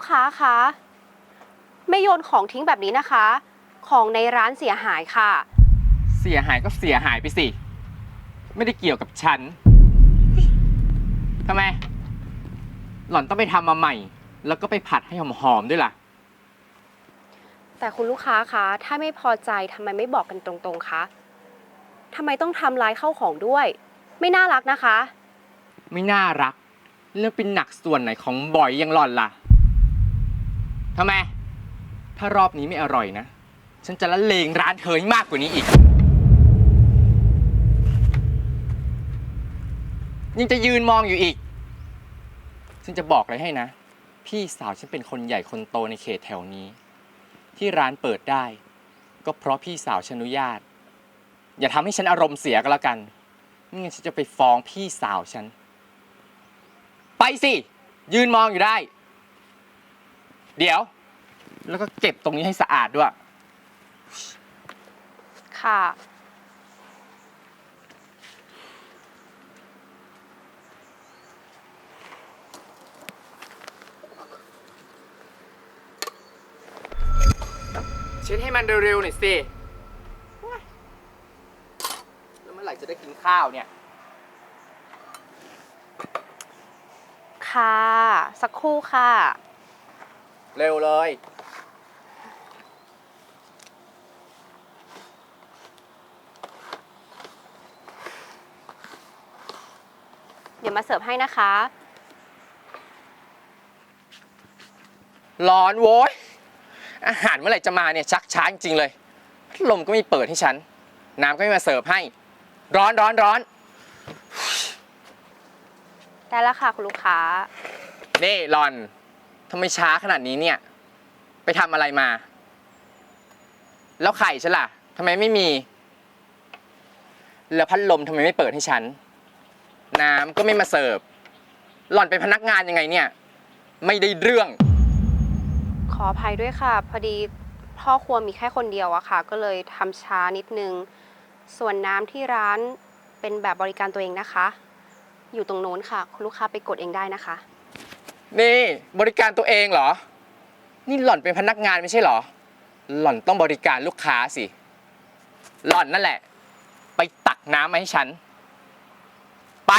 กค้าคะ ไม่โยนของทิ้งแบบนี้นะคะ ของในร้านเสียหายค่ะ เสียหายก็เสียหายไปสิ ไม่ได้เกี่ยวกับฉันทำไม หล่อนต้องไปทำมาใหม่ แล้วก็ไปผัดให้หอมๆด้วยล่ะ แต่คุณลูกค้าคะ ถ้าไม่พอใจทำไมไม่บอกกันตรงๆคะทำไมต้องทำร้ายเข้าของด้วย ไม่น่ารักนะคะ ไม่น่ารัก แล้วเป็นหนักส่วนไหนของบอยอยังหล่อนล่ะ ทำไม ถ้ารอบนี้ไม่อร่อยนะ ฉันจะละเลงร้านเธอให้มากกว่านี้อีก ยังจะยืนมองอยู่อีก ฉันจะบอกเลยให้นะ พี่สาวฉันเป็นคนใหญ่คนโตในเขตแถวนี้ ที่ร้านเปิดได้ ก็เพราะพี่สาวฉันอนุญาต อย่าทำให้ฉันอารมณ์เสียก็แล้วกันไม่งั้นฉันจะไปฟ้องพี่สาวฉัน ไปสิ ยืนมองอยู่ได้ เดี๋ยว แล้วก็เก็บตรงนี้ให้สะอาดด้วย ค่ะ เช็ดให้มันเร็วๆหน่อยสิ แล้วเมื่อไหร่จะได้กินข้าวเนี่ย ค่ะ สักครู่ค่ะ เร็วเลย เดี๋ยวมาเสิร์ฟให้นะคะ ร้อนโว้ย อาหารเมื่อไหร่จะมาเนี่ยชักช้าจริงๆเลยพัดลมก็ไม่เปิดให้ฉัน น้ำก็ไม่มาเสิร์ฟให้ ร้อนร้อนร้อน ได้แล้วค่ะคุณลูกค้า นี่หลอน ทำไมช้าขนาดนี้เนี่ย ไปทำอะไรมา แล้วไข่ฉันล่ะทำไมไม่มี แล้วพัดลมทำไมไม่เปิดให้ฉัน น้ำก็ไม่มาเสิร์ฟ หล่อนเป็นพนักงานยังไงเนี่ย ไม่ได้เรื่อง ขออภัยด้วยค่ะ พอดีพ่อครัวมีแค่คนเดียวอะค่ะ ก็เลยทำช้านิดนึง ส่วนน้ำที่ร้านเป็นแบบบริการตัวเองนะคะ อยู่ตรงโน้นค่ะ คุณลูกค้าไปกดเองได้นะคะ นี่บริการตัวเองเหรอ นี่หล่อนเป็นพนักงานไม่ใช่เหรอ หล่อนต้องบริการลูกค้าสิ หล่อนนั่นแหละ ไปตักน้ำมาให้ฉัน ไป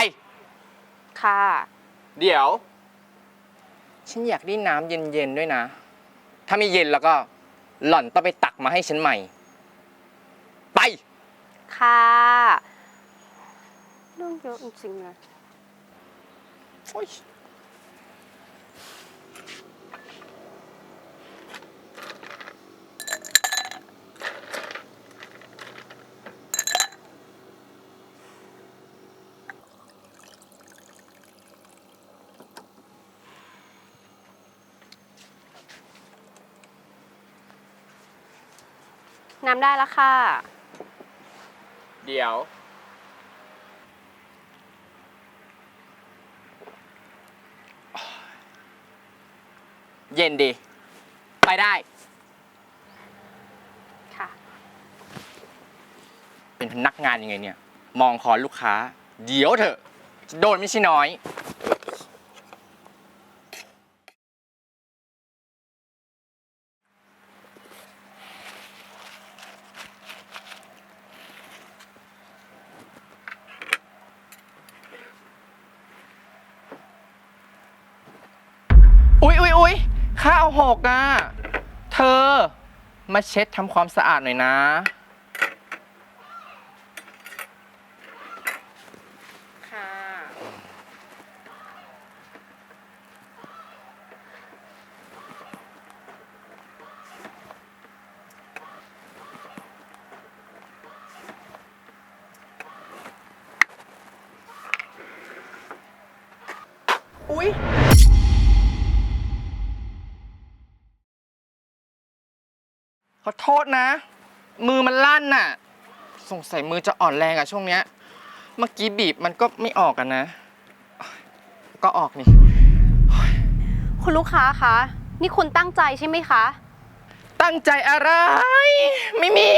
ค่ะ เดี๋ยว ฉันอยากได้น้ำเย็นๆด้วยนะ ถ้าไม่เย็นแล้วก็ หล่อนต้องไปตักมาให้ฉันใหม่ ไป ค่ะเรื่องเยอะจริงๆเลย โอ๊ย น้ำได้แล้วค่ะ เดี๋ยว เย็นดี ไปได้ ค่ะ เป็นพนักงานยังไงเนี่ย มองคอลูกค้า เดี๋ยวเถอะจะโดนไม่ใช่น้อยอุ๊ยอุ๊ยอุ๊ย ข้าวหกอะ เธอ มาเช็ดทำความสะอาดหน่อยนะ ค่ะ อุ๊ย ขอโทษนะ มือมันลั่นน่ะ สงสัยมือจะอ่อนแรงอะช่วงเนี้ย เมื่อกี้บีบมันก็ไม่ออกอะนะ ก็ออกนี่ คุณลูกค้าคะ นี่คุณตั้งใจใช่ไหมคะ ตั้งใจอะไร ไม่มี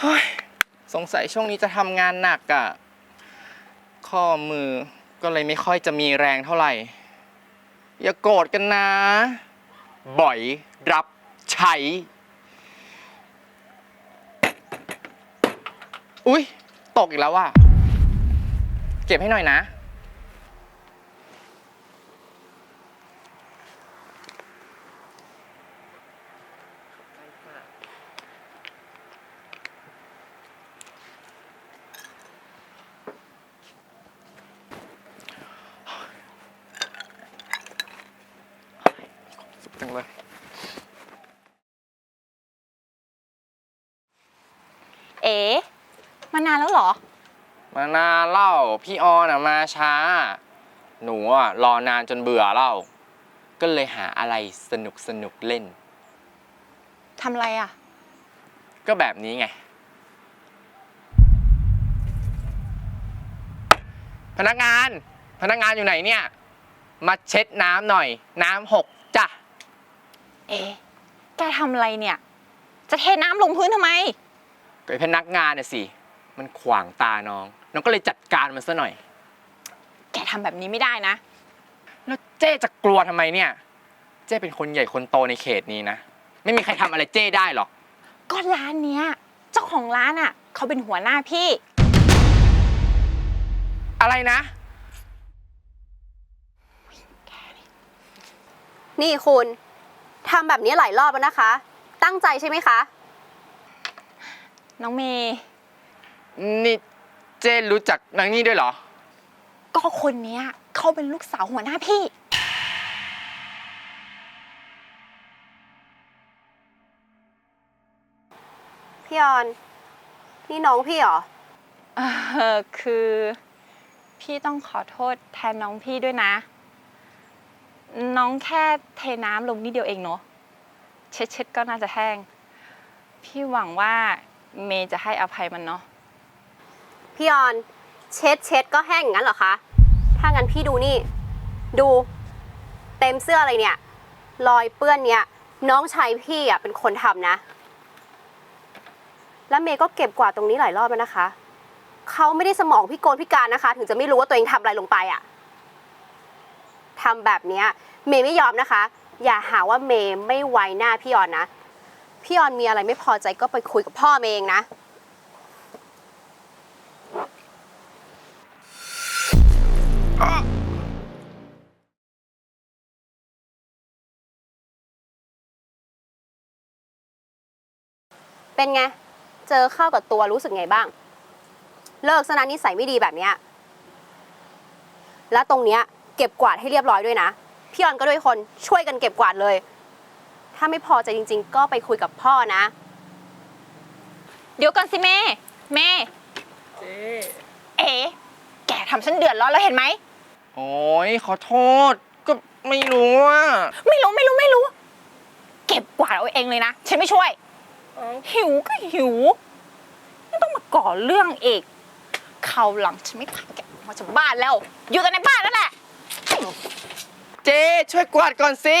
เฮ้ยสงสัยช่วงนี้จะทำงานหนักอะข้อมือก็เลยไม่ค่อยจะมีแรงเท่าไหร่ อย่าโกรธกันนะ บ่อยรับใช้ อุ๊ยตกอีกแล้วว่ะ เก็บให้หน่อยนะ สุขจังเลย เอ๋มานานแล้วเหรอ มานานเล่าพี่ออนอะมาช้า หนูอะรอนานจนเบื่อเล่า ก็เลยหาอะไรสนุกสนุกเล่น ทำอะไรอะ ก็แบบนี้ไง พนักงาน พนักงานอยู่ไหนเนี่ย มาเช็ดน้ำหน่อย น้ำหกจ้ะ เอ๋แกทำอะไรเนี่ย จะเทน้ำลงพื้นทำไม ก็ไอ้พนักงานน่ะสิ มันขวางตาน้อง น้องก็เลยจัดการมันซะหน่อย แกทำแบบนี้ไม่ได้นะ แล้วเจ๊จะกลัวทำไมเนี่ย เจ๊เป็นคนใหญ่คนโตในเขตนี้นะ ไม่มีใครทำอะไรเจ๊ได้หรอก ก็ร้านเนี้ย เจ้าของร้านอะ เขาเป็นหัวหน้าพี่ อะไรนะ นี่คุณทำแบบนี้หลายรอบแล้วนะคะ ตั้งใจใช่ไหมคะ น้องเมย์ นี่เจ๊รู้จักนางนี่ด้วยเหรอ ก็คนเนี้ยเขาเป็นลูกสาวหัวหน้าพี่ พี่ออน นี่น้องพี่เหรอ เออคือ พี่ต้องขอโทษแทนน้องพี่ด้วยนะ น้องแค่เทน้ำลงนิดเดียวเองเนาะเช็ดเช็ดๆก็น่าจะแห้ง พี่หวังว่าเมย์จะให้อภัยมันเนาะ พี่ออนเช็ดเช็ดก็แห้งอย่างนั้นเหรอคะ ถ้างั้นพี่ดูนี่ ดูเต็มเสื้ออะไรเนี่ย รอยเปื้อนเนี่ย น้องชายพี่อะเป็นคนทำนะ แล้วเมย์ก็เก็บกวาดตรงนี้หลายรอบแล้วนะคะ เขาไม่ได้สมองพิกลพิการนะคะ ถึงจะไม่รู้ว่าตัวเองทำอะไรลงไปอะทำแบบเนี้ย เมย์ไม่ยอมนะคะ อย่าหาว่าเมย์ไม่ไว้หน้าพี่ออนนะ พี่ออนมีอะไรไม่พอใจก็ไปคุยกับพ่อเมย์เองนะ เป็นไง เจอเข้ากับตัวรู้สึกไงบ้าง เลิกซะนะนิสัยไม่ดีแบบเนี้ย แล้วตรงเนี้ย เก็บกวาดให้เรียบร้อยด้วยนะ พี่ออนก็ด้วยคนช่วยกันเก็บกวาดเลย ถ้าไม่พอใจจริง ๆ ก็ไปคุยกับพ่อนะ เดี๋ยวก่อนสิเมย์เมย์เอ๋แกทำฉันเดือดร้อนแล้วเห็นไหม โอ้ยขอโทษ ก็ไม่รู้ว่า ไม่รู้ไม่รู้ไม่รู้ เก็บกวาดเอาเองเลยนะ ฉันไม่ช่วย หิวก็หิว ไม่ต้องมาก่อเรื่องเอกข่าวหลังฉันไม่พาแกออกมาจากบ้านแล้ว อยู่แต่ในบ้านนั่นแหละ เจช่วยกวาดก่อนสิ